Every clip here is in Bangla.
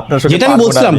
আপনার সাথে যেটা আমি বলছিলাম।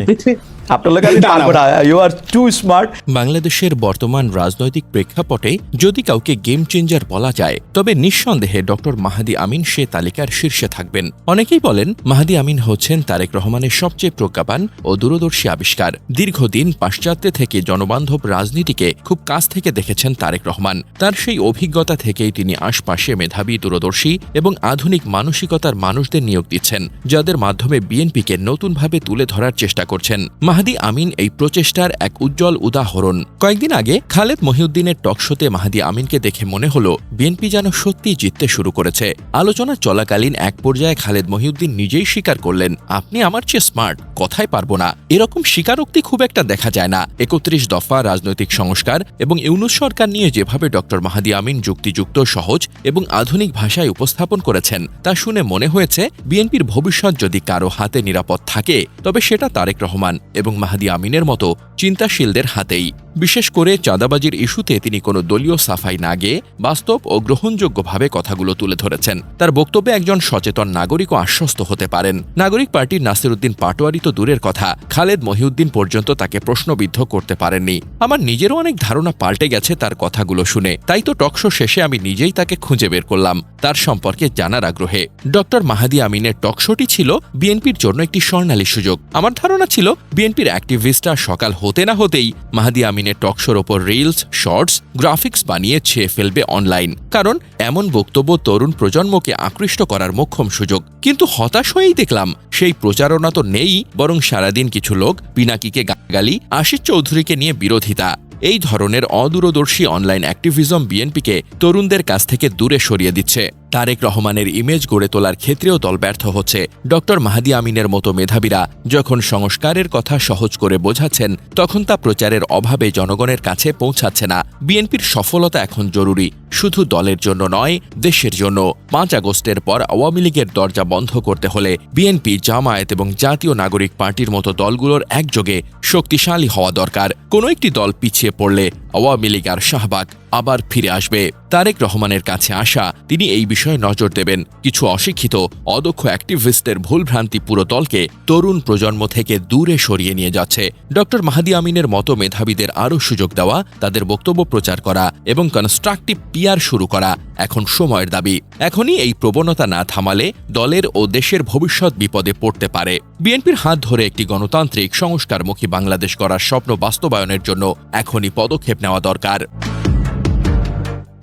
আপনার আমি না, না। পারব না। ইউ আর টু স্মার্ট বাংলাদেশের বর্তমান রাজনৈতিক প্রেক্ষাপটে যদি কাউকে গেম চেঞ্জার বলা যায় তবে নিঃসন্দেহে ডক্টর মাহাদি আমিন সে তালিকার শীর্ষে থাকবেন। অনেকেই বলেন মাহাদি আমিন হচ্ছেন তারেক রহমানের সবচেয়ে প্রজ্ঞাপান ও দূরদর্শী আবিষ্কার। দীর্ঘদিন পাশ্চাত্যে থেকে জনবান্ধব রাজনীতিকে খুব কাছ থেকে দেখেছেন তারেক রহমান। তার সেই অভিজ্ঞতা থেকেই তিনি আশপাশে মেধাবী দূরদর্শী এবং আধুনিক মানসিকতার মানুষদের নিয়োগ দিচ্ছেন যাদের মাধ্যমে বিএনপিকে নতুনভাবে তুলে ধরার চেষ্টা করছেন। মাহাদি আমিন এই প্রচেষ্টার এক উজ্জ্বল উদাহরণ। কয়েকদিন আগে খালেদ মহিউদ্দিনের টকশোতে মাহাদি আমিনকে দেখে মনে হলো, বিএনপি যেন সত্যিই জিততে শুরু করেছে। আলোচনা চলাকালীন এক পর্যায়ে খালেদ মহিউদ্দিন নিজেই স্বীকার করলেন, আপনি আমার চেয়ে স্মার্ট কথাই পারব না। এরকম স্বীকারোক্তি খুব একটা দেখা যায় না। একত্রিশ দফা রাজনৈতিক সংস্কার এবং ইউনুস সরকার নিয়ে যেভাবে ডক্টর মাহাদি আমিন যুক্তিযুক্ত, সহজ এবং আধুনিক ভাষায় উপস্থাপন করেছেন, তা শুনে মনে হয়েছে, বিএনপির ভবিষ্যৎ যদি কারও হাতে নিরাপদ থাকে, তবে সেটা তারেক রহমান এবং মাহাদি আমিনের মতো চিন্তাশীলদের হাতেই। বিশেষ করে চাঁদাবাজির ইস্যুতে তিনি কোনো দলীয় সাফাই না গিয়ে বাস্তব ও গ্রহণযোগ্যভাবে কথাগুলো তুলে ধরেছেন। তার বক্তব্যে একজন সচেতন নাগরিকও আশ্বস্ত হতে পারেন। নাগরিক পার্টির নাসিরুদ্দিন পাটোয়ারি তো দূরের কথা। খালেদ মহিউদ্দিন পর্যন্ত তাকে প্রশ্নবিদ্ধ করতে পারেননি। আমার নিজেরও অনেক ধারণা পাল্টে গেছে তার কথাগুলো শুনে। তাই তো টকশো শেষে আমি নিজেই তাকে খুঁজে বের করলাম। তার সম্পর্কে জানার আগ্রহে। ডক্টর মাহাদি আমিনের টকশোটি ছিল বিএনপির জন্য একটি স্বর্ণালী সুযোগ। আমার ধারণা ছিল বিএনপির অ্যাক্টিভিস্টরা সকাল হতে না হতেই মাহাদি আমিনের টকশোর ওপর রিলস শর্টস গ্রাফিক্স বানিয়ে ছেয়ে ফেলবে অনলাইন কারণ এমন বক্তব্য তরুণ প্রজন্মকে আকৃষ্ট করার মোক্ষম সুযোগ। কিন্তু হতাশ হয়েই দেখলাম, সেই প্রচারণা তো নেই, বরং সারাদিন কিছু লোক পিনাকিকে গালি আশিস চৌধুরীকে নিয়ে বিরোধিতা। এই ধরনের অদূরদর্শী অনলাইন অ্যাক্টিভিজম বিএনপিকে তরুণদের কাছ থেকে দূরে সরিয়ে দিচ্ছে। তারেক রহমানের ইমেজ গড়ে তোলার ক্ষেত্রেও দল ব্যর্থ হচ্ছে। ড. মাহাদি আমিনের মতো মেধাবীরা যখন সংস্কারের কথা সহজ করে বোঝাচ্ছেন, তখন তা প্রচারের অভাবে জনগণের কাছে পৌঁছাচ্ছে না। বিএনপির সফলতা এখন জরুরি। শুধু দলের জন্য নয়, দেশের জন্য। পাঁচ আগস্টের পর আওয়ামী লীগের দরজা বন্ধ করতে হলে বিএনপি, জামায়াত এবং জাতীয় নাগরিক পার্টির মতো দলগুলোর একযোগে শক্তিশালী হওয়া দরকার। কোনো একটি দল পিছিয়ে পড়লে আওয়ামী লীগ আর শাহবাগ আবার ফিরে আসবে। তারেক রহমানের কাছে আসা, তিনি এই বিষয়ে নজর দেবেন। কিছু অশিক্ষিত, অদক্ষ অ্যাক্টিভিস্টের ভুলভ্রান্তি পুরো দলকে তরুণ প্রজন্ম থেকে দূরে সরিয়ে নিয়ে যাচ্ছে। ডক্টর মাহাদি আমিনের মতো মেধাবীদের আরও সুযোগ দেওয়া, তাদের বক্তব্য প্রচার করা এবং কনস্ট্রাকটিভ পিয়ার শুরু করা এখন সময়ের দাবি। এখনই এই প্রবণতা না থামালে দলের ও দেশের ভবিষ্যৎ বিপদে পড়তে পারে। বিএনপির হাত ধরে একটি গণতান্ত্রিক সংস্কারমুখী বাংলাদেশ করার স্বপ্ন বাস্তবায়নের জন্য এখনই পদক্ষেপ নেওয়া দরকার।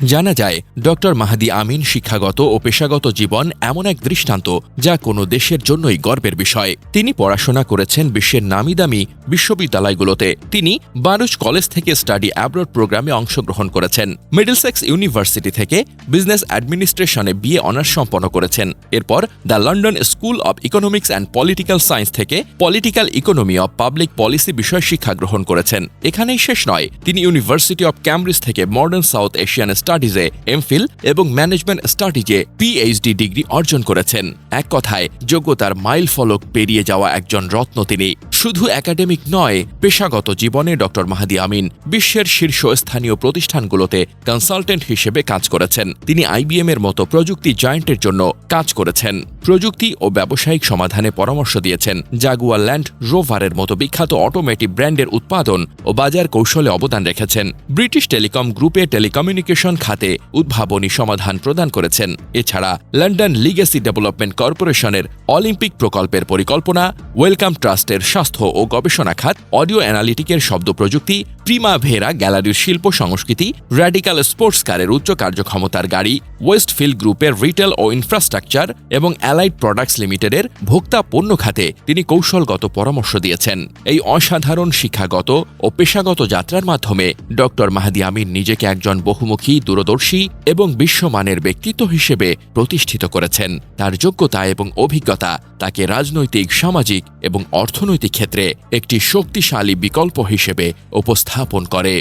জানা যায়, ডক্টর মাহাদি আমিন শিক্ষাগত ও পেশাগত জীবন এমন এক দৃষ্টান্ত যা কোনো দেশের জন্যই গর্বের বিষয়। তিনি পড়াশোনা করেছেন বিশ্বের নামিদামি বিশ্ববিদ্যালয়গুলোতে। তিনি বারুচ কলেজ থেকে স্টাডি অ্যাব্রড প্রোগ্রামে অংশগ্রহণ করেছেন। মিডলসেক্স ইউনিভার্সিটি থেকে বিজনেস অ্যাডমিনিস্ট্রেশনে বিএ অনার্স সম্পন্ন করেছেন। এরপর the London School of Economics and Political Science থেকে political economy of public policy বিষয়ে শিক্ষা গ্রহণ করেছেন। এখানেই শেষ নয়, তিনি ইউনিভার্সিটি অব ক্যামব্রিজ থেকে মডার্ন সাউথ এশিয়ান স্টাডিজে এমফিল এবং ম্যানেজমেন্ট স্টাডিজে পিএইচডি ডিগ্রি অর্জন করেছেন। এক কথায়, যোগ্যতার মাইল ফলক পেরিয়ে যাওয়া একজন রত্ন তিনি। শুধু একাডেমিক নয়, পেশাগত জীবনে ডক্টর মাহাদি আমিন বিশ্বের শীর্ষস্থানীয় প্রতিষ্ঠানগুলোতে কনসালটেন্ট হিসেবে কাজ করেছেন। তিনি আইবিএম এর মতো প্রযুক্তি জয়েন্টের জন্য কাজ করেছেন। প্রযুক্তি ও ব্যবসায়িক সমাধানে পরামর্শ দিয়েছেন। জাগুয়ার ল্যান্ড রোভারের মতো বিখ্যাত অটোমেটিক ব্র্যান্ডের উৎপাদন ও বাজার কৌশলে অবদান রেখেছেন। ব্রিটিশ টেলিকম গ্রুপে টেলিকমিউনিকেশন খাতে উদ্ভাবনী সমাধান প্রদান করেছেন। এছাড়া লন্ডন লিগেসি ডেভেলপমেন্ট কর্পোরেশনের অলিম্পিক প্রকল্পের পরিকল্পনা ওয়েলকাম ট্রাস্টের স্বাস্থ্য ও গবেষণা খাত, অডিও অ্যানালিটিকের শব্দ প্রযুক্তি, প্রিমা ভেরা গ্যালারির শিল্প সংস্কৃতি, র্যাডিক্যাল স্পোর্টস কারের উচ্চ কার্যক্ষমতার গাড়ি, ওয়েস্টফিল্ড গ্রুপের রিটেল ও ইনফ্রাস্ট্রাকচার এবং অ্যালাইড প্রোডাক্টস লিমিটেডের ভোক্তা পণ্য খাতে তিনি কৌশলগত পরামর্শ দিয়েছেন। এই অসাধারণ শিক্ষাগত ও পেশাগত যাত্রার মাধ্যমে ডক্টর মাহাদি আমিন নিজেকে একজন বহুমুখী, দূরদর্শী এবং বিশ্বমানের ব্যক্তিত্ব হিসেবে প্রতিষ্ঠিত করেছেন। তার যোগ্যতা এবং অভিজ্ঞতা তাকে রাজনৈতিক, সামাজিক এবং অর্থনৈতিক ক্ষেত্রে একটি শক্তিশালী বিকল্প হিসেবে উপস্থাপন করে।